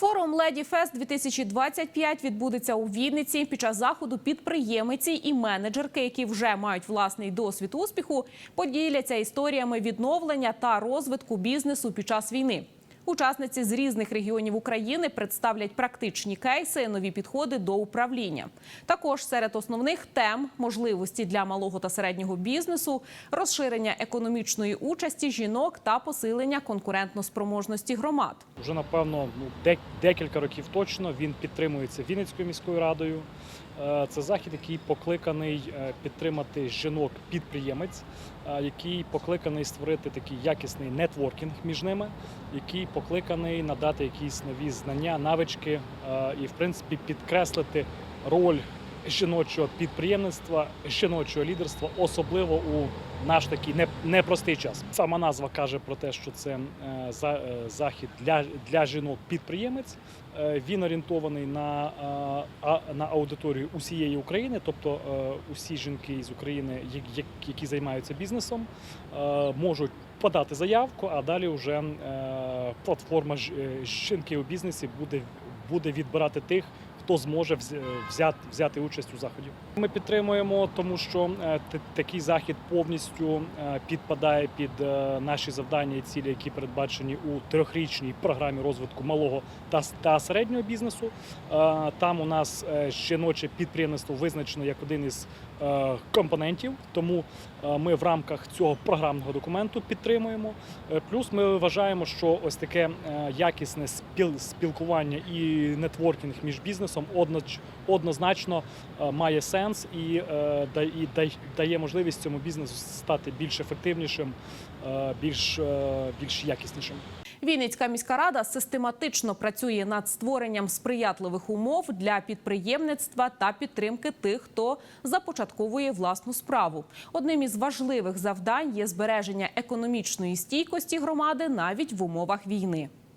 Форум Леді Фест 2025 відбудеться у Вінниці. Під час заходу підприємиці і менеджерки, які вже мають власний досвід успіху, поділяться історіями відновлення та розвитку бізнесу під час війни. Учасниці з різних регіонів України представлять практичні кейси, нові підходи до управління. Також серед основних тем можливості для малого та середнього бізнесу, розширення економічної участі жінок та посилення конкурентноспроможності громад. Вже напевно ну, дек- декілька років точно він підтримується Вінницькою міською радою. Е, Це захід, який покликаний е, підтримати жінок-підприємець, е, який покликаний створити такий якісний нетворкінг між ними, який покликаний надати якісь нові знання, навички е, і, в принципі, підкреслити роль жіночого підприємництва, жіночого лідерства, особливо у наш такий не- непростий час. Сама назва каже про те, що це е, е, захід для, для жінок підприємець. Е, Він орієнтований на, на аудиторію усієї України, тобто усі жінки з України, які займаються бізнесом, можуть подати заявку, а далі вже платформа ж- жінки у бізнесі буде, буде відбирати тих, хто зможе взяти, взяти участь у заході. Ми підтримуємо, тому що е, такий захід повністю е, підпадає під е, наші завдання і цілі, які передбачені у трьохрічній програмі розвитку малого та, середнього бізнесу. Там у нас жіноче підприємництво визначено як один із компонентів, тому ми в рамках цього програмного документу підтримуємо. Плюс ми вважаємо, що ось таке якісне спіл- спілкування і нетворкінг між бізнесом однозначно е, має сенс і, е, дає можливість цьому бізнесу стати більш ефективнішим, е, більш, більш якіснішим. Вінницька міська рада систематично працює над створенням сприятливих умов для підприємництва та підтримки тих, хто започатковує власну справу. Одним із важливих завдань є збереження економічної стійкості громади навіть в умовах війни.